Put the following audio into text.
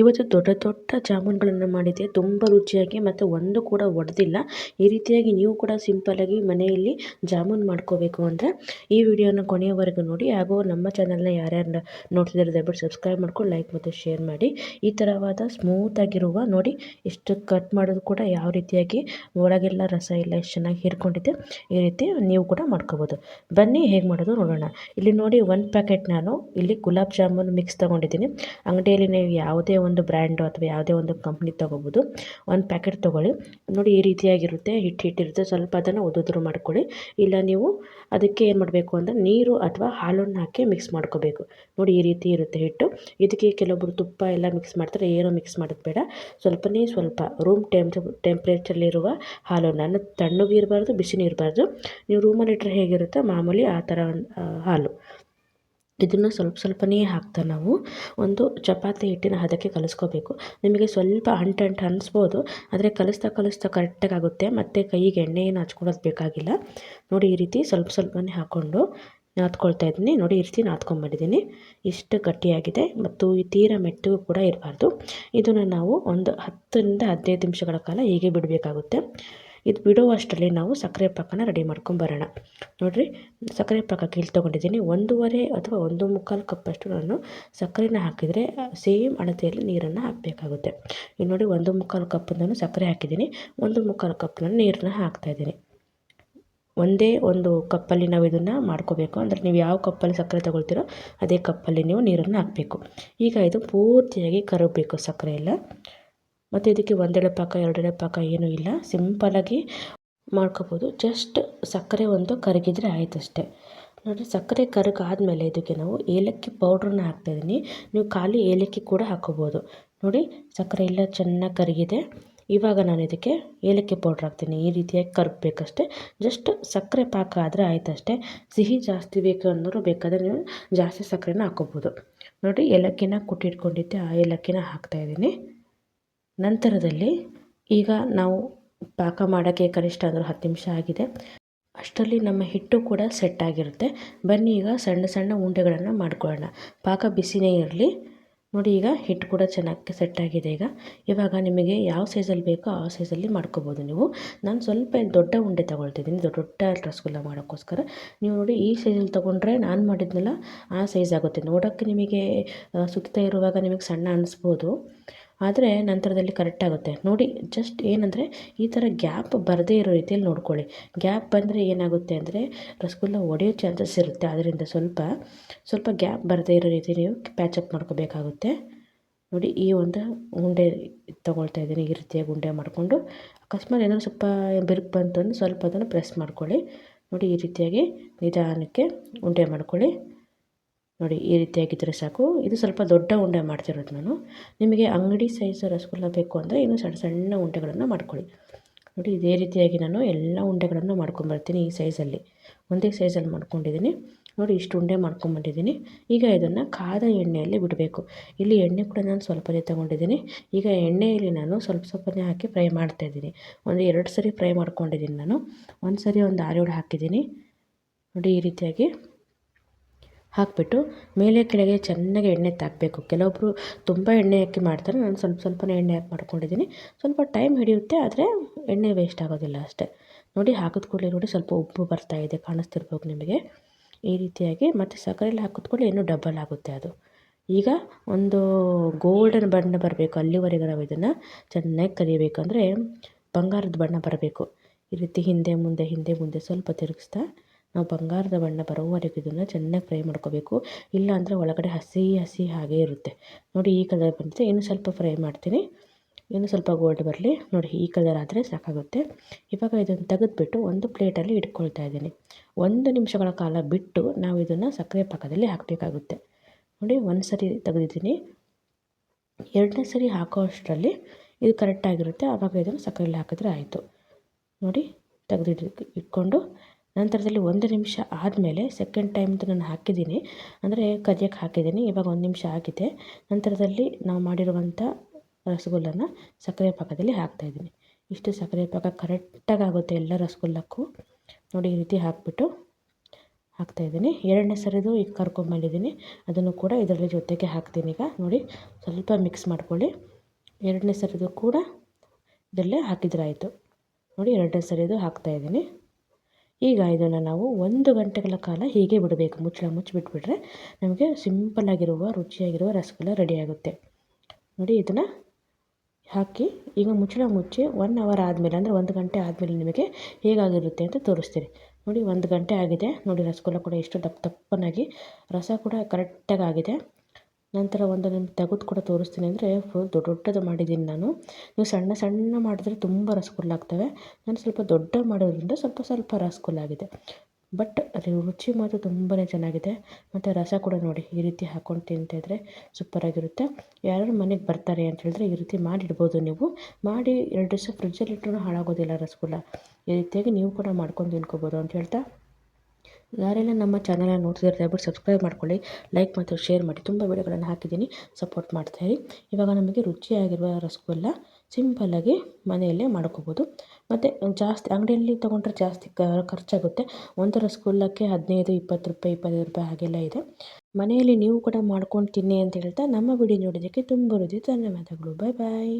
ಇವತ್ತು ದೊಡ್ಡ ದೊಡ್ಡ ಜಾಮೂನುಗಳನ್ನು ಮಾಡಿದ್ದೆ ತುಂಬ ರುಚಿಯಾಗಿ ಮತ್ತು ಒಂದು ಕೂಡ ಒಡೆದಿಲ್ಲ. ಈ ರೀತಿಯಾಗಿ ನೀವು ಕೂಡ ಸಿಂಪಲ್ಲಾಗಿ ಮನೆಯಲ್ಲಿ ಜಾಮೂನ್ ಮಾಡ್ಕೋಬೇಕು ಅಂದರೆ ಈ ವಿಡಿಯೋನ ಕೊನೆಯವರೆಗೂ ನೋಡಿ. ಹಾಗೂ ನಮ್ಮ ಚಾನಲ್ನ ಯಾರ್ಯಾರು ನೋಡ್ತಿದ್ದಾರೆ ದಯವಿಟ್ಟು ಸಬ್ಸ್ಕ್ರೈಬ್ ಮಾಡ್ಕೊಂಡು ಲೈಕ್ ಮತ್ತು ಶೇರ್ ಮಾಡಿ. ಈ ಥರವಾದ ಸ್ಮೂತಾಗಿರುವ ನೋಡಿ ಎಷ್ಟು ಕಟ್ ಮಾಡೋದು ಕೂಡ ಯಾವ ರೀತಿಯಾಗಿ ಒಳಗೆಲ್ಲ ರಸ ಎಲ್ಲ ಎಷ್ಟು ಚೆನ್ನಾಗಿ ಹೀರ್ಕೊಂಡಿದೆ ಈ ರೀತಿ ನೀವು ಕೂಡ ಮಾಡ್ಕೋಬೋದು. ಬನ್ನಿ ಹೇಗೆ ಮಾಡೋದು ನೋಡೋಣ. ಇಲ್ಲಿ ನೋಡಿ ಒಂದು ಪ್ಯಾಕೆಟ್ ನಾನು ಇಲ್ಲಿ ಗುಲಾಬ್ ಜಾಮೂನ್ ಮಿಕ್ಸ್ ತೊಗೊಂಡಿದ್ದೀನಿ. ಅಂಗಡಿಯಲ್ಲಿ ನೀವು ಯಾವುದೇ ಒಂದು ಬ್ರ್ಯಾಂಡು ಅಥವಾ ಯಾವುದೇ ಒಂದು ಕಂಪ್ನಿ ತೊಗೋಬೋದು. ಒಂದು ಪ್ಯಾಕೆಟ್ ತೊಗೊಳ್ಳಿ. ನೋಡಿ, ಈ ರೀತಿಯಾಗಿರುತ್ತೆ. ಹಿಟ್ಟು ಹಿಟ್ಟಿರುತ್ತೆ ಸ್ವಲ್ಪ ಅದನ್ನು ಉದುದ್ರು ಮಾಡ್ಕೊಳ್ಳಿ. ಇಲ್ಲ ನೀವು ಅದಕ್ಕೆ ಏನು ಮಾಡಬೇಕು ಅಂದರೆ ನೀರು ಅಥವಾ ಹಾಲನ್ನು ಹಾಕಿ ಮಿಕ್ಸ್ ಮಾಡ್ಕೋಬೇಕು. ನೋಡಿ, ಈ ರೀತಿ ಇರುತ್ತೆ ಹಿಟ್ಟು. ಇದಕ್ಕೆ ಕೆಲವೊಬ್ಬರು ತುಪ್ಪ ಎಲ್ಲ ಮಿಕ್ಸ್ ಮಾಡ್ತಾರೆ. ಏನೂ ಮಿಕ್ಸ್ ಮಾಡೋದು ಬೇಡ. ಸ್ವಲ್ಪನೇ ಸ್ವಲ್ಪ ರೂಮ್ ಟೆಂಪ್ ಟೆಂಪ್ರೇಚರ್ಲಿರುವ ಹಾಲನ್ನು, ಅಂದರೆ ಇರಬಾರ್ದು ಬಿಸಿನೂ ಇರಬಾರ್ದು. ನೀವು ರೂಮಲ್ಲಿಟ್ಟರೆ ಹೇಗಿರುತ್ತೋ? ಮಾಮೂಲಿ ಆ ಥರ ಹಾಲು. ಇದನ್ನು ಸ್ವಲ್ಪ ಸ್ವಲ್ಪನೇ ಹಾಕ್ತಾ ನಾವು ಒಂದು ಚಪಾತಿ ಹಿಟ್ಟಿನ ಹದಕ್ಕೆ ಕಲಿಸ್ಕೋಬೇಕು. ನಿಮಗೆ ಸ್ವಲ್ಪ ಅಂಟು ಅಂಟು ಅನ್ನಿಸ್ಬೋದು ಆದರೆ ಕಲಿಸ್ತಾ ಕಲಿಸ್ತಾ ಕರೆಕ್ಟಾಗಿ ಆಗುತ್ತೆ. ಮತ್ತು ಕೈಗೆ ಎಣ್ಣೆ ಏನು ಹಚ್ಕೊಳ್ಳೋದು ಬೇಕಾಗಿಲ್ಲ. ನೋಡಿ ಈ ರೀತಿ ಸ್ವಲ್ಪ ಸ್ವಲ್ಪನೇ ಹಾಕ್ಕೊಂಡು ನಾದ್ಕೊಳ್ತಾ ಇದ್ದೀನಿ. ನೋಡಿ ಈ ರೀತಿ ನಾದ್ಕೊಂಡ್ಬಂದಿದ್ದೀನಿ. ಇಷ್ಟು ಗಟ್ಟಿಯಾಗಿದೆ. ಮತ್ತು ಈ ತೀರ ಮೆತ್ತಗೂ ಕೂಡ ಇರಬಾರ್ದು. ಇದನ್ನು ನಾವು ಒಂದು ಹತ್ತರಿಂದ ಹದಿನೈದು ನಿಮಿಷಗಳ ಕಾಲ ಹೀಗೆ ಬಿಡಬೇಕಾಗುತ್ತೆ. ಇದು ಬಿಡುವಷ್ಟರಲ್ಲಿ ನಾವು ಸಕ್ಕರೆ ಪಾಕನ ರೆಡಿ ಮಾಡ್ಕೊಂಬರೋಣ ನೋಡಿರಿ, ಸಕ್ಕರೆ ಪಾಕ ಕೀಳು ತೊಗೊಂಡಿದ್ದೀನಿ. ಒಂದೂವರೆ ಅಥವಾ ಒಂದು ಮುಕ್ಕಾಲು ಕಪ್ಪಷ್ಟು ನಾನು ಸಕ್ಕರೆನ ಹಾಕಿದರೆ ಸೇಮ್ ಅಳತೆಯಲ್ಲಿ ನೀರನ್ನು ಹಾಕಬೇಕಾಗುತ್ತೆ. ಈಗ ನೋಡಿ, ಒಂದು ಮುಕ್ಕಾಲು ಕಪ್ ನಾನು ಸಕ್ಕರೆ ಹಾಕಿದ್ದೀನಿ. ಒಂದು ಮುಕ್ಕಾಲು ಕಪ್ ನಾನು ನೀರನ್ನ ಹಾಕ್ತಾಯಿದ್ದೀನಿ ಒಂದೇ ಒಂದು ಕಪ್ಪಲ್ಲಿ ನಾವು ಇದನ್ನು ಮಾಡ್ಕೋಬೇಕು. ಅಂದರೆ ನೀವು ಯಾವ ಕಪ್ಪಲ್ಲಿ ಸಕ್ಕರೆ ತಗೊಳ್ತೀರೋ ಅದೇ ಕಪ್ಪಲ್ಲಿ ನೀವು ನೀರನ್ನು ಹಾಕಬೇಕು. ಈಗ ಇದು ಪೂರ್ತಿಯಾಗಿ ಕರಗಬೇಕು ಸಕ್ಕರೆ ಎಲ್ಲ. ಮತ್ತು ಇದಕ್ಕೆ ಒಂದೆಳೆ ಪಾಕ, ಎರಡೆಳೆ ಪಾಕ ಏನೂ ಇಲ್ಲ. ಸಿಂಪಲಾಗಿ ಮಾಡ್ಕೋಬೋದು. ಜಸ್ಟ್ ಸಕ್ಕರೆ ಒಂದು ಕರಗಿದರೆ ಆಯ್ತು ಅಷ್ಟೇ ನೋಡಿ, ಸಕ್ಕರೆ ಕರಗಾದಮೇಲೆ ಇದಕ್ಕೆ ನಾವು ಏಲಕ್ಕಿ ಪೌಡ್ರನ್ನ ಹಾಕ್ತಾಯಿದ್ದೀನಿ ನೀವು ಖಾಲಿ ಏಲಕ್ಕಿ ಕೂಡ ಹಾಕ್ಕೋಬೋದು ನೋಡಿ, ಸಕ್ಕರೆ ಎಲ್ಲ ಚೆನ್ನಾಗಿ ಕರಗಿದೆ. ಇವಾಗ ನಾನು ಇದಕ್ಕೆ ಏಲಕ್ಕಿ ಪೌಡ್ರ್ ಹಾಕ್ತೀನಿ. ಈ ರೀತಿಯಾಗಿ ಕರಗಬೇಕಷ್ಟೆ. ಜಸ್ಟ್ ಸಕ್ಕರೆ ಪಾಕ ಆದರೆ ಆಯ್ತು ಅಷ್ಟೇ ಸಿಹಿ ಜಾಸ್ತಿ ಬೇಕು ಅನ್ನೋರು ಬೇಕಾದರೆ ನೀವು ಜಾಸ್ತಿ ಸಕ್ಕರೆನ ಹಾಕ್ಕೋಬೋದು ನೋಡಿ, ಏಲಕ್ಕಿನ ಕುಟ್ಟಿಟ್ಕೊಂಡಿದ್ದೆ ಆ ಏಲಕ್ಕಿನ ಹಾಕ್ತಾಯಿದ್ದೀನಿ ನಂತರದಲ್ಲಿ ಈಗ ನಾವು ಪಾಕ ಮಾಡೋಕ್ಕೆ ಕನಿಷ್ಠ ಅಂದರೂ ಹತ್ತು ನಿಮಿಷ ಆಗಿದೆ. ಅಷ್ಟರಲ್ಲಿ ನಮ್ಮ ಹಿಟ್ಟು ಕೂಡ ಸೆಟ್ ಆಗಿರುತ್ತೆ. ಬನ್ನಿ ಈಗ ಸಣ್ಣ ಸಣ್ಣ ಉಂಡೆಗಳನ್ನು ಮಾಡ್ಕೊಳ್ಳೋಣ. ಪಾಕ ಬಿಸಿನೇ ಇರಲಿ. ನೋಡಿ ಈಗ ಹಿಟ್ಟು ಕೂಡ ಚೆನ್ನಾಗಿ ಸೆಟ್ ಆಗಿದೆ ಈಗ. ಇವಾಗ ನಿಮಗೆ ಯಾವ ಸೈಜಲ್ಲಿ ಬೇಕೋ ಆ ಸೈಜಲ್ಲಿ ಮಾಡ್ಕೋಬೋದು ನೀವು. ನಾನು ಸ್ವಲ್ಪ ದೊಡ್ಡ ಉಂಡೆ ತೊಗೊಳ್ತಿದ್ದೀನಿ. ದೊಡ್ಡ ರಸಗುಲ್ಲ ಮಾಡೋಕ್ಕೋಸ್ಕರ. ನೀವು ನೋಡಿ ಈ ಸೈಜಲ್ಲಿ ತೊಗೊಂಡ್ರೆ ನಾನು ಮಾಡಿದ್ನಲ್ಲ ಆ ಸೈಜ್ ಆಗುತ್ತೆ. ನೋಡೋಕ್ಕೆ ನಿಮಗೆ ಸುತ್ತ ಇರುವಾಗ ನಿಮಗೆ ಸಣ್ಣ ಅನ್ನಿಸ್ಬೋದು ಆದರೆ ನಂತರದಲ್ಲಿ ಕರೆಕ್ಟ್ ಆಗುತ್ತೆ. ನೋಡಿ ಜಸ್ಟ್ ಏನಂದರೆ ಈ ಥರ ಗ್ಯಾಪ್ ಬರದೇ ಇರೋ ರೀತಿಯಲ್ಲಿ ನೋಡ್ಕೊಳ್ಳಿ. ಗ್ಯಾಪ್ ಬಂದರೆ ಏನಾಗುತ್ತೆ ಅಂದರೆ ರಸಗುಲ್ಲ ಒಡೆಯೋ ಚಾನ್ಸಸ್ ಇರುತ್ತೆ. ಅದರಿಂದ ಸ್ವಲ್ಪ ಸ್ವಲ್ಪ ಗ್ಯಾಪ್ ಬರದೇ ಇರೋ ರೀತಿ ನೀವು ಪ್ಯಾಚಪ್ ಮಾಡ್ಕೋಬೇಕಾಗುತ್ತೆ. ನೋಡಿ, ಈ ಒಂದು ಉಂಡೆ ತೊಗೊಳ್ತಾ ಇದ್ದೀನಿ. ಈ ರೀತಿಯಾಗಿ ಉಂಡೆ ಮಾಡಿಕೊಂಡು ಅಕಸ್ಮಾತ್ ಏನಾದರೂ ಸ್ವಲ್ಪ ಬಿರುಕು ಬಂತು ಸ್ವಲ್ಪ ಅದನ್ನು ಪ್ರೆಸ್ ಮಾಡ್ಕೊಳ್ಳಿ. ನೋಡಿ, ಈ ರೀತಿಯಾಗಿ ನಿಧಾನಕ್ಕೆ ಉಂಡೆ ಮಾಡ್ಕೊಳ್ಳಿ. ನೋಡಿ, ಈ ರೀತಿಯಾಗಿದ್ದರೆ ಸಾಕು. ಇದು ಸ್ವಲ್ಪ ದೊಡ್ಡ ಉಂಡೆ ಮಾಡ್ತಿರೋದು ನಾನು. ನಿಮಗೆ ಅಂಗಡಿ ಸೈಜ್ ರಸಗುಲ್ಲ ಬೇಕು ಅಂದರೆ ಇನ್ನು ಸಣ್ಣ ಸಣ್ಣ ಉಂಡೆಗಳನ್ನು ಮಾಡ್ಕೊಳ್ಳಿ. ನೋಡಿ, ಇದೇ ರೀತಿಯಾಗಿ ನಾನು ಎಲ್ಲ ಉಂಡೆಗಳನ್ನು ಮಾಡ್ಕೊಂಬರ್ತೀನಿ ಈ ಸೈಜಲ್ಲಿ ಒಂದೇ ಸೈಜಲ್ಲಿ ಮಾಡ್ಕೊಂಡಿದ್ದೀನಿ. ನೋಡಿ, ಇಷ್ಟು ಉಂಡೆ ಮಾಡ್ಕೊಂಬಂದಿದ್ದೀನಿ. ಈಗ ಇದನ್ನು ಕಾದ ಎಣ್ಣೆಯಲ್ಲಿ ಬಿಡಬೇಕು. ಇಲ್ಲಿ ಎಣ್ಣೆ ಕೂಡ ನಾನು ಸ್ವಲ್ಪನೇ ತೊಗೊಂಡಿದ್ದೀನಿ. ಈಗ ಎಣ್ಣೆಯಲ್ಲಿ ನಾನು ಸ್ವಲ್ಪ ಸ್ವಲ್ಪನೇ ಹಾಕಿ ಫ್ರೈ ಮಾಡ್ತಾ ಇದ್ದೀನಿ. ಒಂದು ಎರಡು ಸರಿ ಫ್ರೈ ಮಾಡ್ಕೊಂಡಿದ್ದೀನಿ ನಾನು. ಒಂದು ಸರಿ ಒಂದು ಆರೇಳು ಹಾಕಿದ್ದೀನಿ. ನೋಡಿ, ಈ ರೀತಿಯಾಗಿ. ಹಾಕಿಬಿಟ್ಟು ಮೇಲೆ ಕೆಳಗೆ ಚೆನ್ನಾಗಿ ಎಣ್ಣೆ ತಾಕಬೇಕು. ಕೆಲವೊಬ್ಬರು ತುಂಬ ಎಣ್ಣೆ ಹಾಕಿ ಮಾಡ್ತಾರೆ. ನಾನು ಸ್ವಲ್ಪ ಸ್ವಲ್ಪನೇ ಎಣ್ಣೆ ಹಾಕಿ ಮಾಡ್ಕೊಂಡಿದ್ದೀನಿ. ಸ್ವಲ್ಪ ಟೈಮ್ ಹಿಡಿಯುತ್ತೆ, ಆದರೆ ಎಣ್ಣೆ ವೇಸ್ಟ್ ಆಗೋದಿಲ್ಲ ಅಷ್ಟೇ. ನೋಡಿ, ಹಾಕಿದ ಕೂಡಲೇ ನೋಡಿ, ಸ್ವಲ್ಪ ಉಪ್ಪು ಇದೆ ಕಾಣಿಸ್ತಿರ್ಬೇಕು ನಿಮಗೆ. ಈ ರೀತಿಯಾಗಿ ಮತ್ತು ಸಕ್ಕರೆಯಲ್ಲಿ ಹಾಕಿದ ಕೂಡಲೇ ಇನ್ನೂ ಡಬಲ್ ಆಗುತ್ತೆ ಅದು. ಈಗ ಒಂದು ಗೋಲ್ಡನ್ ಬಣ್ಣ ಬರಬೇಕು, ಅಲ್ಲಿವರೆಗೆ ನಾವು ಇದನ್ನು ಚೆನ್ನಾಗಿ ಕರಿಬೇಕಂದರೆ ಬಂಗಾರದ ಬಣ್ಣ ಬರಬೇಕು. ಈ ರೀತಿ ಹಿಂದೆ ಮುಂದೆ ಹಿಂದೆ ಮುಂದೆ ಸ್ವಲ್ಪ ತಿರುಗಿಸ್ತಾ ನಾವು ಬಂಗಾರದ ಬಣ್ಣ ಬರೋವರೆಗೂ ಇದನ್ನು ಚೆನ್ನಾಗಿ ಫ್ರೈ ಮಾಡ್ಕೋಬೇಕು. ಇಲ್ಲ ಅಂದರೆ ಒಳಗಡೆ ಹಸಿ ಹಸಿ ಹಾಗೆ ಇರುತ್ತೆ. ನೋಡಿ ಈ ಕಲರ್ ಬಂದಿದೆ. ಇನ್ನು ಸ್ವಲ್ಪ ಫ್ರೈ ಮಾಡ್ತೀನಿ. ಇನ್ನು ಸ್ವಲ್ಪ ಗೋಲ್ಡ್ ಬರಲಿ. ನೋಡಿ ಈ ಕಲರ್ ಆದರೆ ಸಾಕಾಗುತ್ತೆ. ಇವಾಗ ಇದನ್ನು ತೆಗೆದುಬಿಟ್ಟು ಒಂದು ಪ್ಲೇಟಲ್ಲಿ ಇಟ್ಕೊಳ್ತಾ ಇದ್ದೀನಿ. ಒಂದು ನಿಮಿಷಗಳ ಕಾಲ ಬಿಟ್ಟು ನಾವು ಇದನ್ನು ಸಕ್ಕರೆ ಪಾಕದಲ್ಲಿ ಹಾಕಬೇಕಾಗುತ್ತೆ. ನೋಡಿ ಒಂದು ಸರಿ ತೆಗೆದಿದ್ದೀನಿ. ಎರಡನೇ ಸರಿ ಹಾಕೋ ಅಷ್ಟರಲ್ಲಿ ಇದು ಕರೆಕ್ಟಾಗಿರುತ್ತೆ ಆವಾಗ ಇದನ್ನು ಸಕ್ಕರೆಯಲ್ಲಿ ಹಾಕಿದ್ರೆ ಆಯಿತು. ನೋಡಿ ತೆಗೆದಿಟ್ಟು ಇಟ್ಕೊಂಡು ನಂತರದಲ್ಲಿ ಒಂದು ನಿಮಿಷ ಆದಮೇಲೆ ಸೆಕೆಂಡ್ ಟೈಮ್ದು ನಾನು ಹಾಕಿದ್ದೀನಿ. ಅಂದರೆ ಕದಿಯಕ್ಕೆ ಹಾಕಿದ್ದೀನಿ. ಇವಾಗ ಒಂದು ನಿಮಿಷ ಆಗಿದೆ. ನಂತರದಲ್ಲಿ ನಾವು ಮಾಡಿರುವಂಥ ರಸಗುಲ್ಲನ ಸಕ್ಕರೆ ಪಾಕದಲ್ಲಿ ಹಾಕ್ತಾಯಿದ್ದೀನಿ ಇಷ್ಟು ಸಕ್ಕರೆ ಪಾಕ ಕರೆಕ್ಟಾಗಿ ಆಗುತ್ತೆ ಎಲ್ಲ ರಸಗುಲ್ಲಕ್ಕೂ. ನೋಡಿ, ಈ ರೀತಿ ಹಾಕಿಬಿಟ್ಟು ಹಾಕ್ತಾಯಿದ್ದೀನಿ ಎರಡನೇ ಸರಿದು ಈಗ ಕರ್ಕೊಂಬಂದಿದ್ದೀನಿ ಅದನ್ನು ಕೂಡ ಇದರಲ್ಲಿ ಜೊತೆಗೆ ಹಾಕ್ತೀನಿ ಈಗ. ನೋಡಿ, ಸ್ವಲ್ಪ ಮಿಕ್ಸ್ ಮಾಡ್ಕೊಳ್ಳಿ. ಎರಡನೇ ಸರಿದು ಕೂಡ ಇದರಲ್ಲೇ ಹಾಕಿದ್ರಾಯಿತು ನೋಡಿ, ಎರಡನೇ ಸರಿದು ಹಾಕ್ತಾಯಿದ್ದೀನಿ ಈಗ ಇದನ್ನು ನಾವು ಒಂದು ಗಂಟೆಗಳ ಕಾಲ ಹೀಗೆ ಬಿಡಬೇಕು. ಮುಚ್ಚಳ ಮುಚ್ಚಿಬಿಟ್ಬಿಟ್ರೆ ನಮಗೆ ಸಿಂಪಲ್ಲಾಗಿರುವ ರುಚಿಯಾಗಿರುವ ರಸಗುಲ್ಲ ರೆಡಿಯಾಗುತ್ತೆ ನೋಡಿ ಇದನ್ನು ಹಾಕಿ, ಈಗ ಮುಚ್ಚಳ ಮುಚ್ಚಿ ಒನ್ ಅವರ್ ಆದಮೇಲೆ, ಅಂದರೆ ಒಂದು ಗಂಟೆ ಆದಮೇಲೆ ನಿಮಗೆ ಹೇಗಾಗಿರುತ್ತೆ ಅಂತ ತೋರಿಸ್ತೀನಿ. ನೋಡಿ ಒಂದು ಗಂಟೆ ಆಗಿದೆ. ನೋಡಿ ರಸಗುಲ್ಲ ಕೂಡ ಎಷ್ಟು ದಪ್ಪ ದಪ್ಪನಾಗಿ, ರಸ ಕೂಡ ಕರೆಕ್ಟಾಗಿ ಆಗಿದೆ. ನಂತರ ಒಂದು ನಿಮ್ಗೆ ತೆಗೆದು ಕೂಡ ತೋರಿಸ್ತೀನಿ ಅಂದರೆ ಫುಲ್ ದೊಡ್ಡ ದೊಡ್ಡದು ಮಾಡಿದ್ದೀನಿ ನಾನು. ನೀವು ಸಣ್ಣ ಸಣ್ಣ ಮಾಡಿದ್ರೆ ತುಂಬ ರಸಗುಲ್ಲ ಆಗ್ತವೆ. ನಾನು ಸ್ವಲ್ಪ ದೊಡ್ಡ ಮಾಡೋದ್ರಿಂದ ಸ್ವಲ್ಪ ಸ್ವಲ್ಪ ರಸಗುಲ್ಲಾಗಿದೆ ಬಟ್ ರುಚಿ ಮಾತ್ರ ತುಂಬಾ ಚೆನ್ನಾಗಿದೆ. ಮತ್ತು ರಸ ಕೂಡ ನೋಡಿ, ಈ ರೀತಿ ಹಾಕ್ಕೊಂಡು ತಿಂತಿದ್ರೆ ಸೂಪರಾಗಿರುತ್ತೆ ಯಾರು ಮನೆಗೆ ಬರ್ತಾರೆ ಅಂತ ಹೇಳಿದ್ರೆ ಈ ರೀತಿ ಮಾಡಿಡ್ಬೋದು ನೀವು. ಮಾಡಿ ಎರಡು ದಿವಸ ಫ್ರಿಜ್ಜಲ್ಲಿ ಇಟ್ಟರೂ ಹಾಳಾಗೋದಿಲ್ಲ ರಸಗುಲ್ಲ ಈ ರೀತಿಯಾಗಿ ನೀವು ಕೂಡ ಮಾಡ್ಕೊಂಡು ತಿನ್ಕೋಬೋದು ಅಂತ ಹೇಳ್ತಾ ಯಾರೆಲ್ಲ ನಮ್ಮ ಚಾನಲನ್ನು ನೋಡ್ತಿದ್ದಾರೆ ದಯವಿಟ್ಟು ಸಬ್ಸ್ಕ್ರೈಬ್ ಮಾಡ್ಕೊಳ್ಳಿ ಲೈಕ್ ಮತ್ತು ಶೇರ್ ಮಾಡಿ. ತುಂಬ ವಿಡಿಯೋಗಳನ್ನು ಹಾಕಿದ್ದೀನಿ ಸಪೋರ್ಟ್ ಮಾಡ್ತಾಯಿರಿ ಇವಾಗ ನಮಗೆ ರುಚಿಯಾಗಿರುವ ರಸಗುಲ್ಲ ಸಿಂಪಲ್ಲಾಗಿ ಮನೆಯಲ್ಲೇ ಮಾಡ್ಕೋಬೋದು. ಮತ್ತು ಜಾಸ್ತಿ ಅಂಗಡಿಯಲ್ಲಿ ತೊಗೊಂಡ್ರೆ ಜಾಸ್ತಿ ಖರ್ಚಾಗುತ್ತೆ. ಒಂದು ರಸಗುಲ್ಲಕ್ಕೆ ಹದಿನೈದು, ಇಪ್ಪತ್ತು ರೂಪಾಯಿ, ಇಪ್ಪತ್ತೈದು ರೂಪಾಯಿ ಹಾಗೆಲ್ಲ ಇದೆ. ಮನೆಯಲ್ಲಿ ನೀವು ಕೂಡ ಮಾಡ್ಕೊಂಡು ತಿನ್ನಿ ಅಂತ ಹೇಳ್ತಾ ನಮ್ಮ ವಿಡಿಯೋ ನೋಡಿದ್ದಕ್ಕೆ ತುಂಬ ಹೃದಯ ಧನ್ಯವಾದಗಳು. ಬಾಯ್ ಬಾಯ್